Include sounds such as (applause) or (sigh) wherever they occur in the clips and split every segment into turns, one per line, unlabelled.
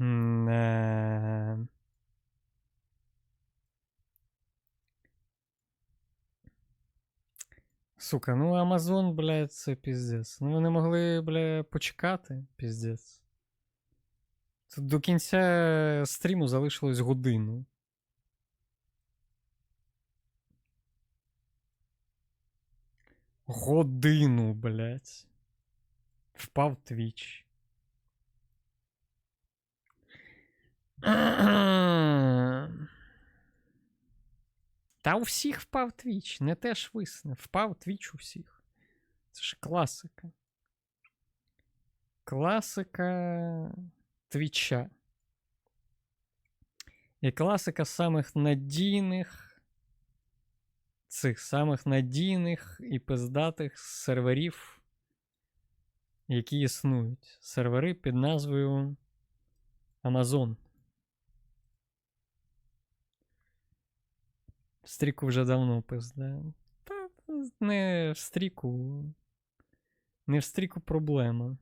Е, Сука, ну Амазон, блядь, це піздець. Ну вони могли, бля, почекати, піздець. Тут до кінця стріму залишилось годину. Годину, блядь. Впав твіч. Та у всіх впав твіч, не теж висне. Впав твіч у всіх. Це ж класика. Класика твіча. І класика самих надійних, цих самих надійних і пиздатих серверів, які існують. Сервери під назвою Amazon. Стріку вже давно пизде. Та не в стріку. Не в стріку проблема.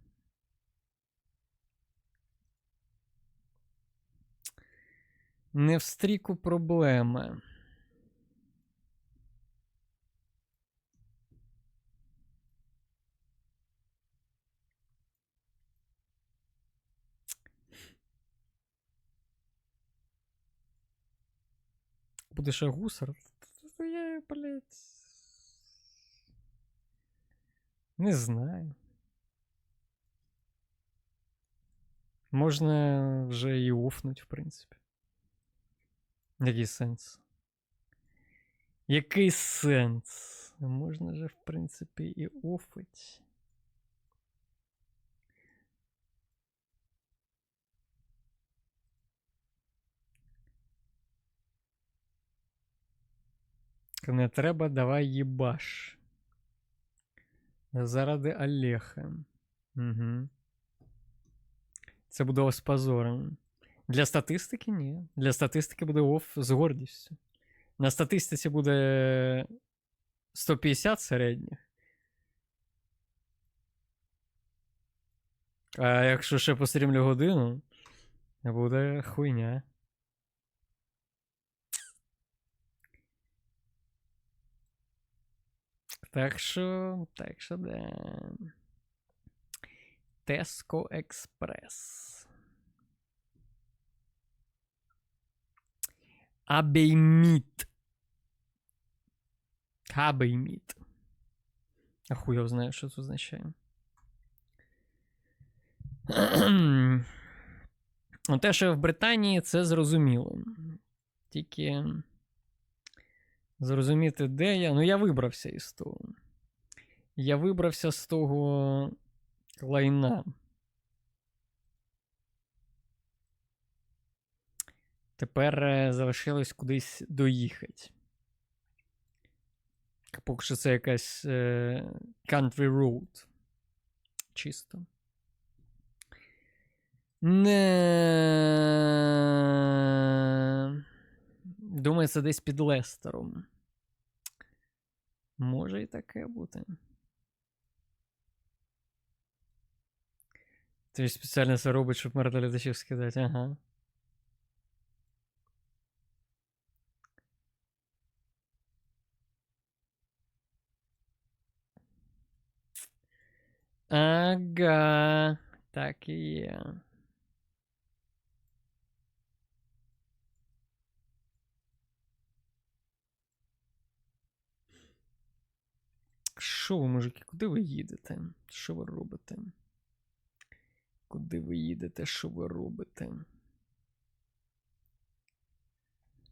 Не в стріку проблема. Буде ще гусар. Та Я, блядь. Не знаю. Можна вже і офнуть, в принципі. Який сенс? Який сенс? Можна же, в принципі, і офить. Не треба, давай їбаш. Заради Олеха. Угу. Це буде ось позором. Для статистики ні. Для статистики буде оф з гордістю. На статистиці буде 150 середніх. А якщо ще пострімлю годину, буде хуйня. Так що, так що, да. Tesco Express. Абейміт. Абейміт. А хуй знаю, що це означає. Те, що в Британії, це зрозуміло. Тільки зрозуміти, де я. Ну, я вибрався із того. Я вибрався з того лайна. Тепер е, залишилось кудись доїхати. Поки що це якась е, country road. Чисто. Не. Думаю, це десь під Лестером. Може і таке бути. Ти спеціально це робить, щоб мертволітачів скидати, ага. Ага, так і є. Що ви, мужики, куди ви їдете? Що ви робите? Куди ви їдете? Що ви робите?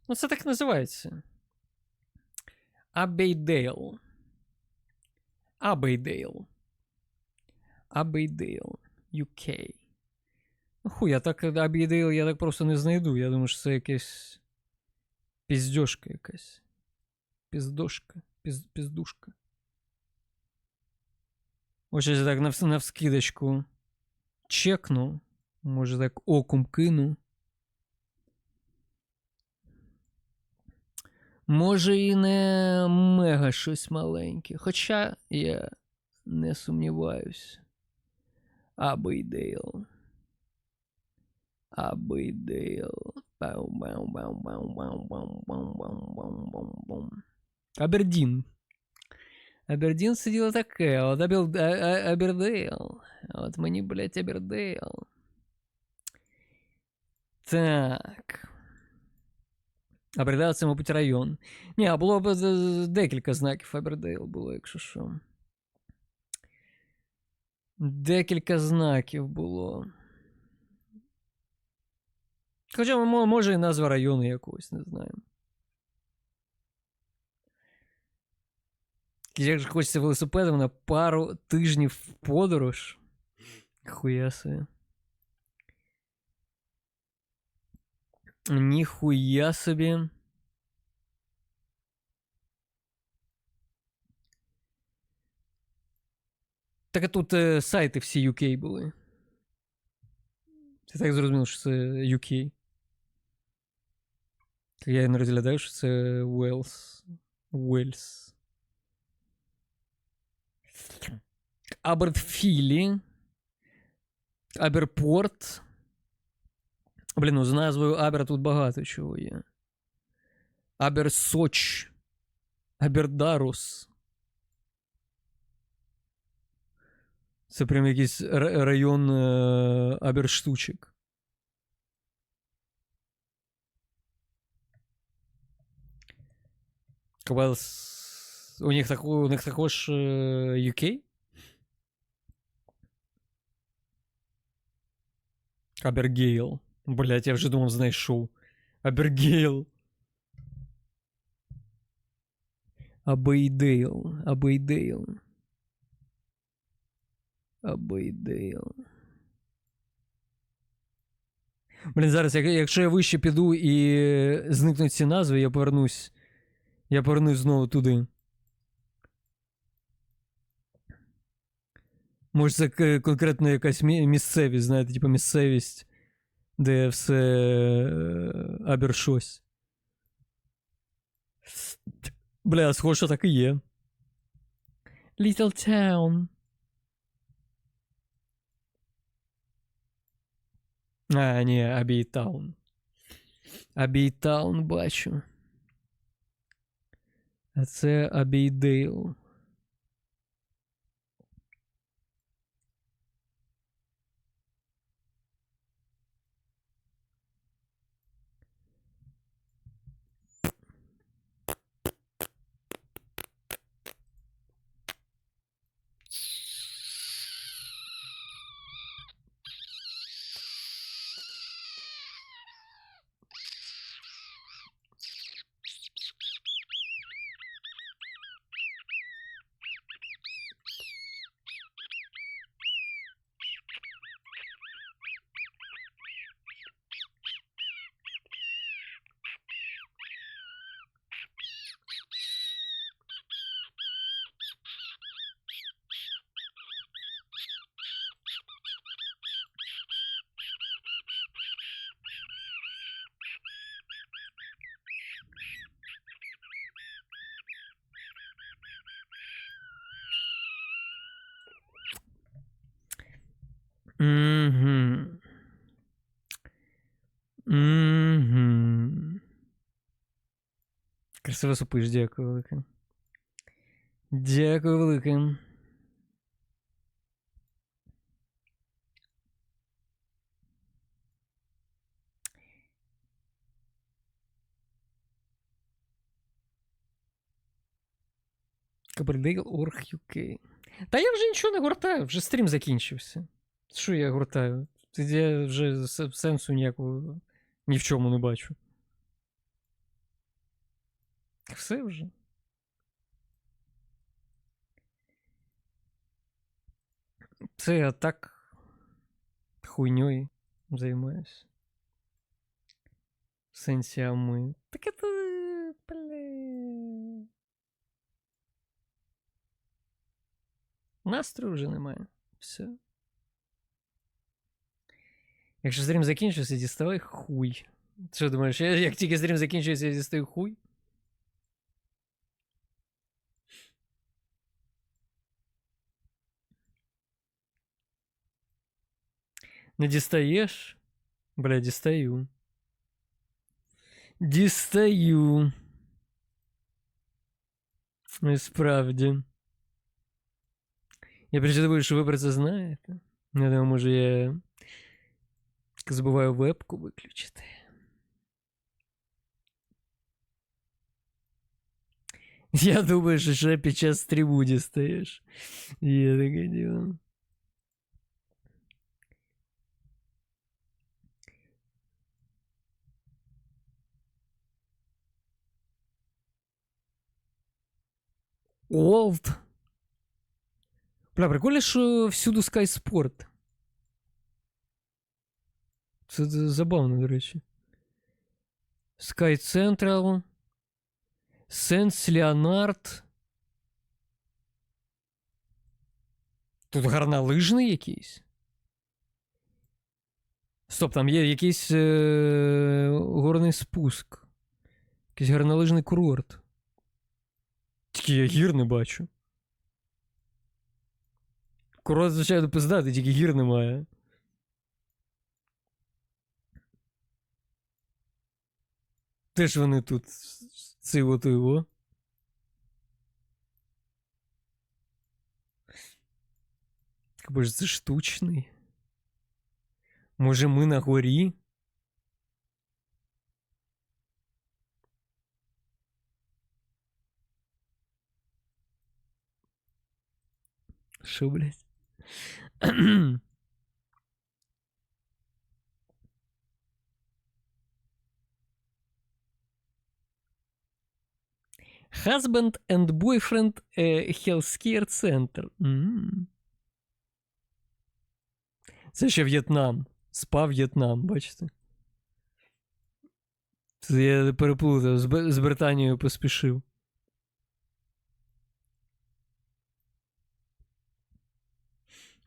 Ну, це так називається. Абейдейл. Абейдейл. Абейдейл, UK. Ну, хуй, я так Абейдейл я так просто не знайду. Я думаю, що це якась піздьошка якась. Піздошка. Піз, піздушка. Ось я так нав- навскидочку чекну. Може так оком кину. Може і не мега щось маленьке. Хоча я не сумніваюсь. Абейдейл. Абейдейл. Абердін. Абердін сиділо таке, от Абел, а, Абердейл. От мені, блядь, Абердейл. Так. Абердейл це, мабуть, район. Ні, а було б з- з- декілька знаків Абердейл було, якщо що. Декілька знаків було. Хоча, мо- може, і назва району якогось, не знаю. Як же хочеться велосипедом на пару тижнів в подорож. Хуя собі. Ніхуя собі. Так а тут е, сайти всі UK були. Ти так зрозумів, що це UK. Так я не розглядаю, що це Уелс. Уельс. Абертфілі. Аберпорт. Блін, ну з назвою Абер тут багато чого є. Аберсоч. Абердарус. Це прям якийсь ра- район е, Аберштучек. Квелс. У них, тако, у них також е, UK? Абергейл. Блять, я вже думав, знайшов. Абергейл. Абейдейл. Абейдейл. Абейдейл. Блін, зараз, як- якщо я вище піду і зникнуть ці назви, я повернусь. Я повернусь знову туди. Може, це к- конкретно якась мі- місцевість, знаєте, типу місцевість, де все е, абер щось. Бля, схоже, що так і є. Little Town. А, ні, Абійтаун. Абійтаун бачу. А це Абійдейл. Угу. Угу. Красиво супиш, дякую велике. Дякую велике. Кабердейл Орг UK. Та я вже нічого не гортаю, вже стрім закінчився. Що я гортаю? Я вже сенсу ніякого ні в чому не бачу. Все вже. Це я так хуйньою займаюся. Сенсі, ми. Так это. Бля. Настрою вже немає. Все. Якщо стрім закінчився, діставай хуй. Ти Що думаєш, я, як тільки стрім закінчується, я дістаю хуй? Не дістаєш? Бля, дістаю. Дістаю. І справді. Я причитую, що ви про це знаєте. Я думаю, може я забуваю вебку виключити. Я думаю, що ще під час стріму дістаєш. Є таке діло. Олд. Бля, прикольно, що всюди Sky Sport. Це забавно, до речі. Sky Central. Сенс Леонард. Тут гарнолижний якийсь. Стоп, там є якийсь е- горний спуск. Якийсь гарнолижний курорт. Тільки я гір не бачу. Курорт, звичайно, пиздати, тільки гір немає. Теж вони тут циво його. Боже, це штучний. Може, ми на горі? Що, блядь? (clears throat) Husband and boyfriend е, healthcare center. М. Це ще В'єтнам. Спа В'єтнам, бачите? Це я переплутав, з Британією поспішив.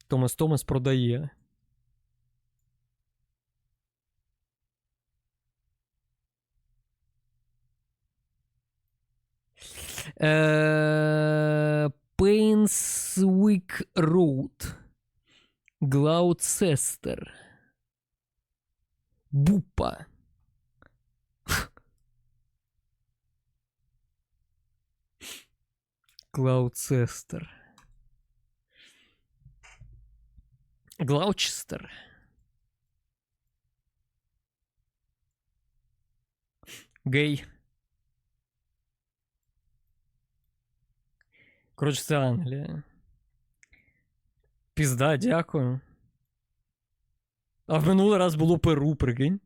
Томас Томас продає. Е, Пейнсвік Роуд. Глауцестер. Бупа. Глауцестер. Глаучестер. Гей. Коротше, це Англія. Пізда, дякую. А в минулий раз було Перу, прикинь.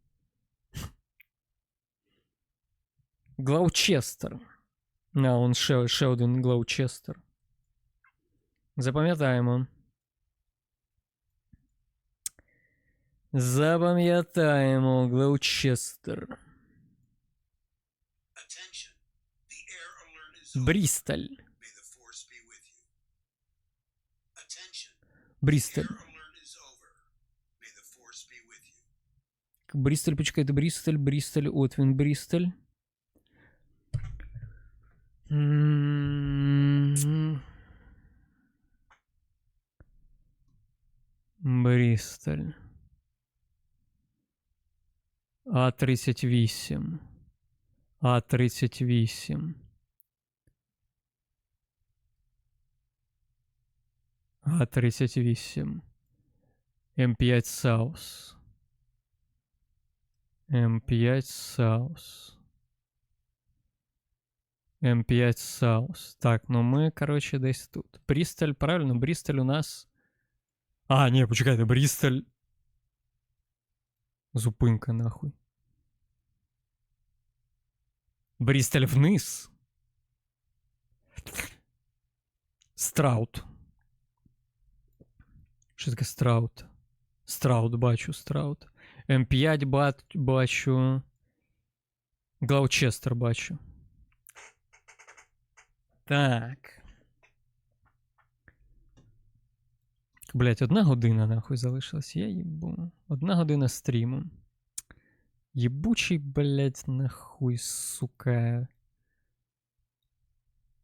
Глаучестер. А, он ще, ще один Глаучестер. Запам'ятаємо. Запам'ятаємо Глаучестер. Брістоль.
You.
Брістоль, почекайте, Брістоль, Брістоль, от він, Брістоль. М. Брістоль. А38. А38. А38. М5 Саус. М5 Саус. М5 Саус. Так, ну ми, коротше, десь тут. Брістоль, правильно, Брістоль у нас. А, ні, почекайте, Брістоль. Зупинка, нахуй. Брістоль вниз. Страут. Що таке страут? Страут, бачу, страут. М5 бат- бачу. Глаучестер бачу. Так. Блять, одна година нахуй залишилась. Я їбу. Одна година стріму. Єбучий, блять, нахуй, сука.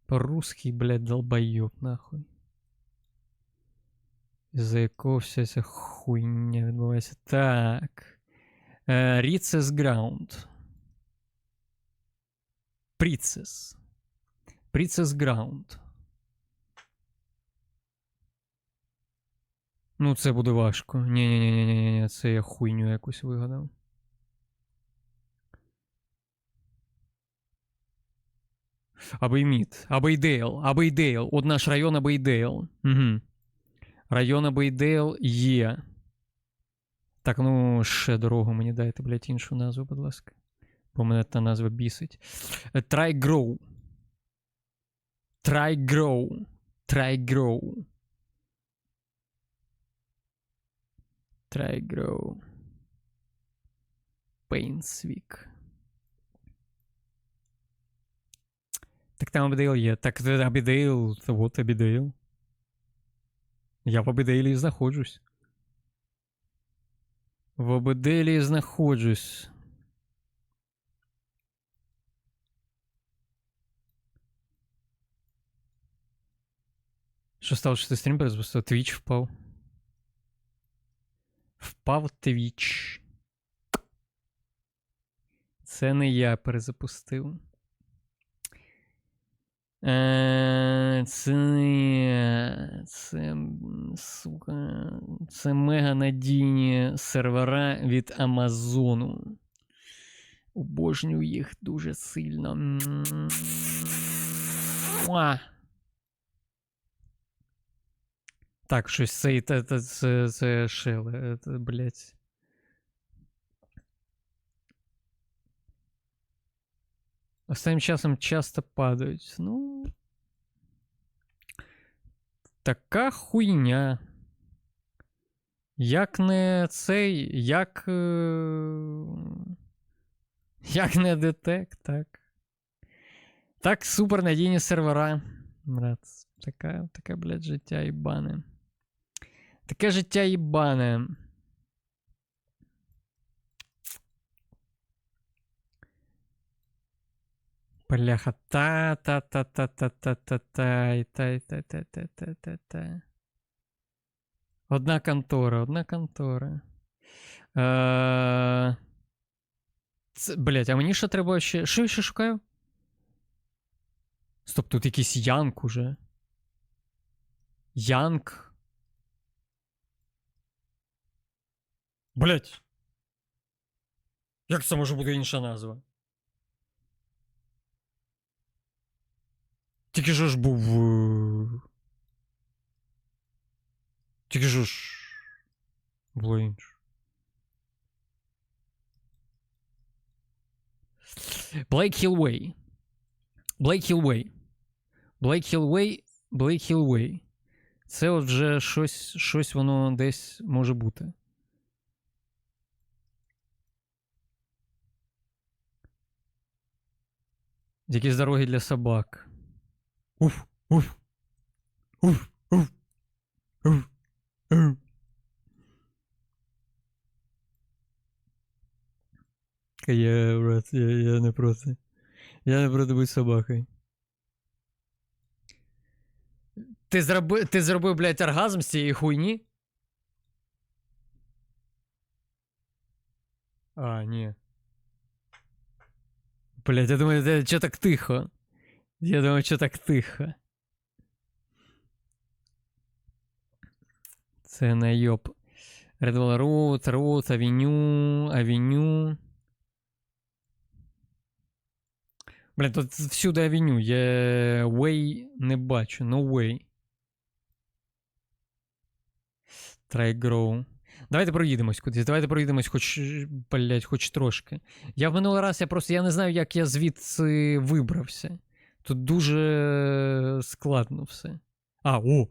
По-русски, блять, долбойоб, нахуй. Із-за якого вся ця хуйня відбувається. Так. Е, Ріцес Граунд. Пріцес. Пріцес Граунд. Ну, це буде важко. ні ні ні ні ні ні це я хуйню якусь вигадав. Або й Мід, або й Дейл, або й Дейл. От наш район, або й Дейл. Угу. Район Абейдейл є. Так, ну ще дорогу мені дайте, блядь, іншу назву, будь ласка. Бо мене та назва бісить. Е, Try Grow. Try Grow. Try Grow. Try Grow. Пейнсвік. Так там Абідейл є. Так це Абідейл, це от Абідейл. Я в Абідейлі знаходжусь. В Абіделі знаходжусь. Що стало, що ти стрім перезапустив? Твіч впав. Впав Твіч. Це не я перезапустив. Е, Це. Це. Сука. Це мега надійні сервера від Амазону. Обожнюю їх дуже сильно. Муа. Так, щось це, це, це, це, шеле, блядь. Останнім часом часто падають. Ну. Така хуйня. Як не цей, як. Як не детек, так. Так, супернадійні сервера. Брат, така, таке, блядь, життя їбане. Таке життя їбане. Бляха, та та та та та та та та та та та та та та та Одна контора, одна контора. Блять, а мені що треба ще. Що я ще шукаю? Стоп, тут якийсь Янг уже. Янг. Блять. Як це може бути інша назва? Тільки що ж був. е, Тільки що ж. Було інше. Блейк Хілвей. Блейк Хілвей. Блейк Хілвей. Блейк Хілвей. Це от вже щось, щось воно десь може бути. Якісь дороги для собак. Уф, уф. Уф, уф. Уф. Уф. Я, брат, я, я не проти. Я не проти бути собакою. Ти зробив, ти зробив, блядь, оргазм з цієї хуйні? А, ні. Блядь, я думаю, це що так тихо. Я думаю, що так тихо. Це найоб. Red Bull Road, Road, Авеню, Авеню. Блін, тут всюди авеню. Я way не бачу. No way. Grow. Давайте проїдемось кудись. Давайте проїдемось хоч, блядь, хоч трошки. Я в минулий раз я просто я не знаю, як я звідси вибрався. Тут дуже складно все. А, о!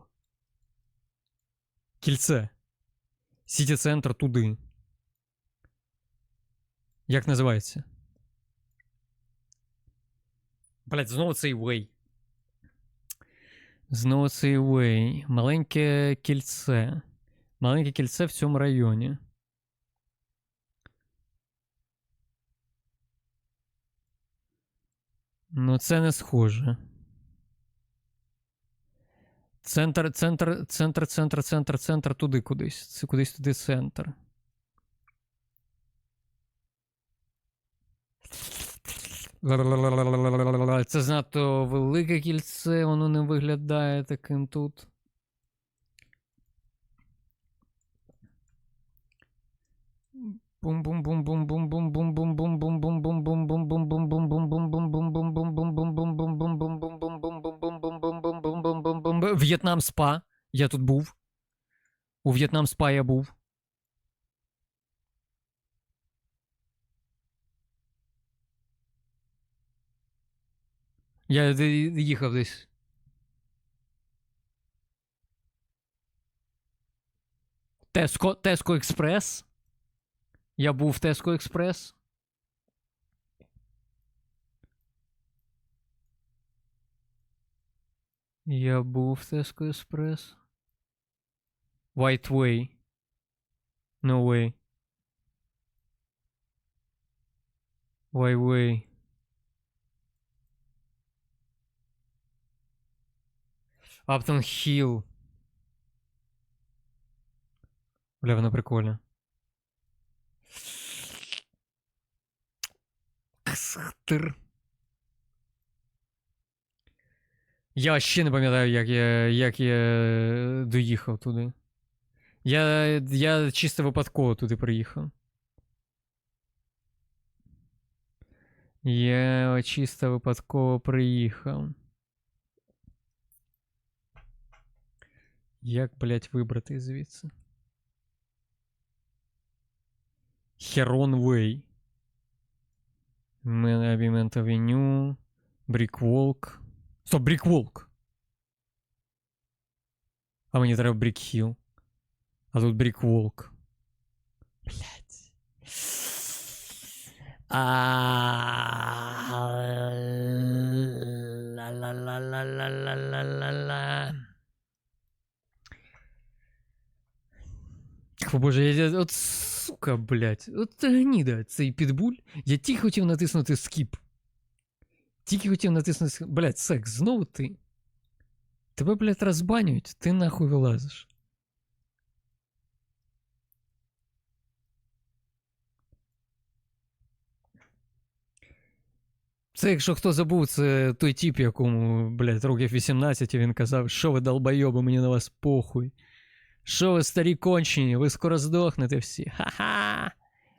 Кільце. Сіті центр туди. Як називається? Блять, знову цей вей. Знову цей вей. Маленьке кільце. Маленьке кільце в цьому районі. Ну, це не схоже. Центр, центр, центр, центр, центр, центр туди кудись. Це кудись туди центр. Це занадто велике кільце, воно не виглядає таким тут. В'єтнам спа. Я тут був. У В'єтнам спа я був. Я їхав десь. Теско, Теско Експрес. Я був в Теско Експрес. Я був в Теско Експрес. White Way. No way. White Way. Аптон Хилл. Бля, воно прикольно. Ксхтир. Я ще не пам'ятаю, як я, як я доїхав туди. Я, я чисто випадково туди приїхав. Я чисто випадково приїхав. Як, блядь, вибрати звідси? Херон Вей. Абімент Авеню. Брікволк. Стоп, Брікволк. А мені треба Брікхіл. А тут Брікволк. Блядь. А Сука, блядь, от це гніда, цей підбуль. Я тільки хотів натиснути скіп. Тільки хотів натиснути. Блядь, секс, знову ти. Тебе, блядь, розбанюють, ти нахуй вилазиш. Це, якщо хто забув, це той тіп, якому, блядь, років 18, і він казав, що ви долбойоби, мені на вас похуй. Що ви старі кончені, ви скоро здохнете всі. Ха-ха.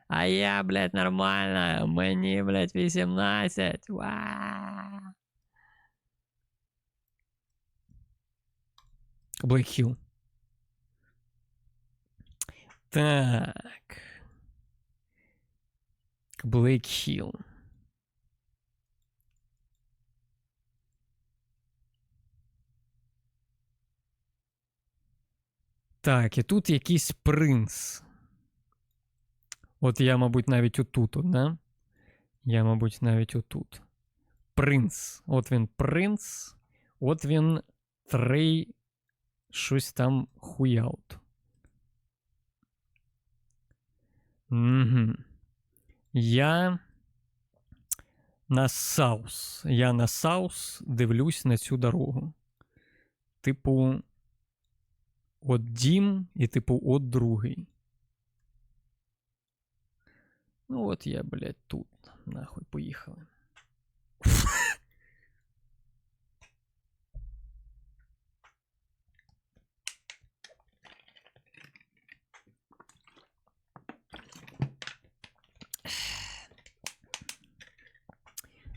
А я, блядь, нормально. Мені, блядь, 18. Ва. Блейк Хилл. Так. Блейк Хилл. Так, і тут якийсь принц. От я, мабуть, навіть отут, да? Я, мабуть, навіть отут. Принц. От він принц. От він трей. Щось там хуяут. Угу. Я на Саус. Я на Саус дивлюсь на цю дорогу. Типу, от дім і, типу, от другий. Ну, от я, блядь, тут. Нахуй поїхали.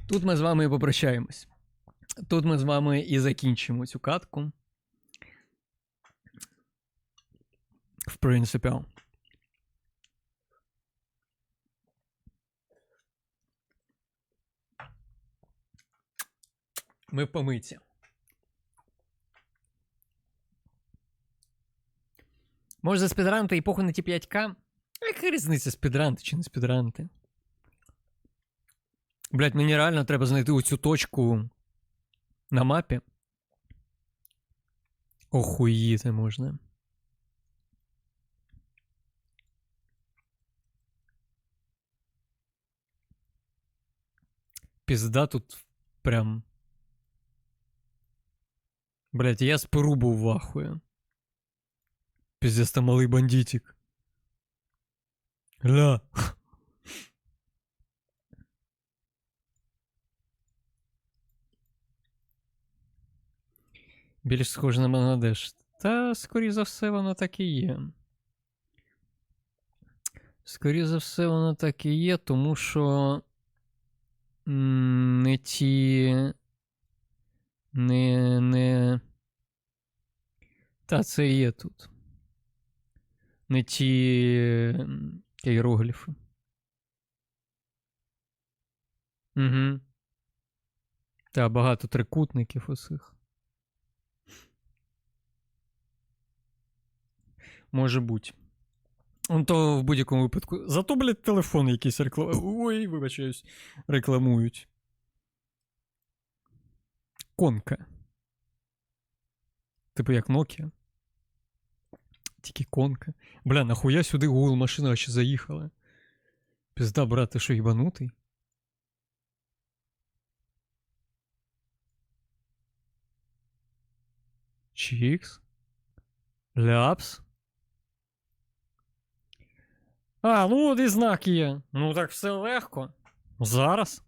Тут ми з вами і попрощаємось. Тут ми з вами і закінчимо цю катку. Принципі. Ми помиті. Може за спідранти і похуй на ті 5К? Яка різниця спідранти чи не спідранти? Блять, мені реально треба знайти оцю точку на мапі. Охуїти можна. пизда тут прям. Блять, я з Перу був в ахуя. Пиздец, там малий бандитик. Ля. Більш схоже на Бангладеш. Та, скоріше за все, воно так і є. Скоріше за все, воно так і є, тому що не ті. Не. не... Та це є тут. Не ті іерогліфи. Угу. Та багато трикутників усіх. Може бути. Он то в будь-якому випадку. Зато, блядь, телефон якийсь рекламують. Ой, вибачаюсь. Рекламують. Конка. Типу як Nokia. Тільки конка. Бля, нахуя сюди Google машина ще заїхала? Пізда, брат, ти що, їбанутий? Чікс. Ляпс. А, ну і знак є. Ну так все легко. Зараз.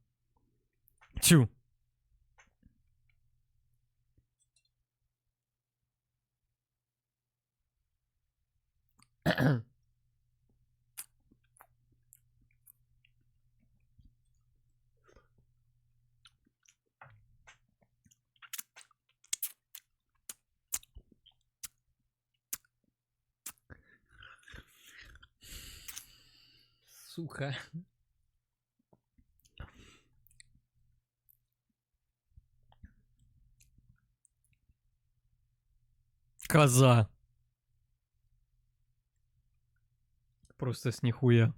Тю. Сука. Коза. Просто с нихуя.